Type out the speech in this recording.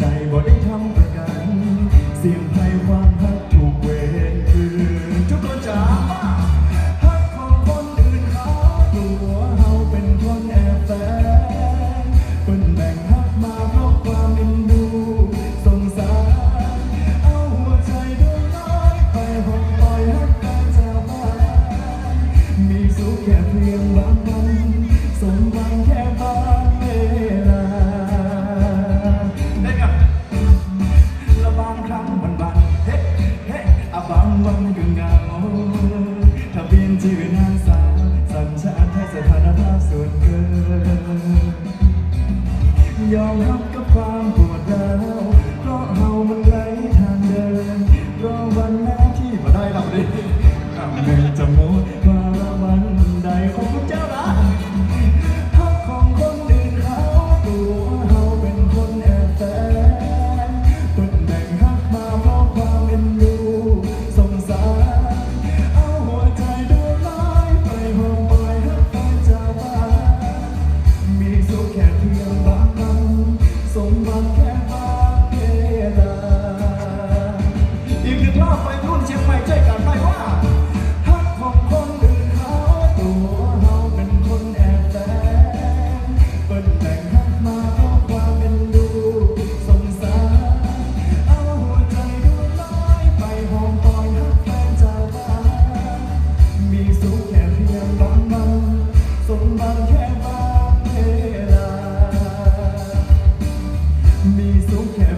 ใจบ่ได้ทำประกันเสียง ที่เป็นนางสาวสัญชาติไทยสถานภาพส่วนเกิน ยอมรับกับความปวดร้าวเพราะเฮามันไร้ทางเดินรอวันแรกที่มาได้เราดิทำไงจะโมด พ่อไปรุ่นเชียงใหม่ช่วกันไปว่าฮักของคนอื่นเาตัวเราเป็นคนแอบแฝงปิดแต่งฮักมาเพราะความเป็นดูสงสารเอาหัวใจดูน้อยไปหอมปอยฮักแฟนจ้าบ้านมีสุขแค่เพียงบางมันสมบัติแค่บางเวลามีสุขแค่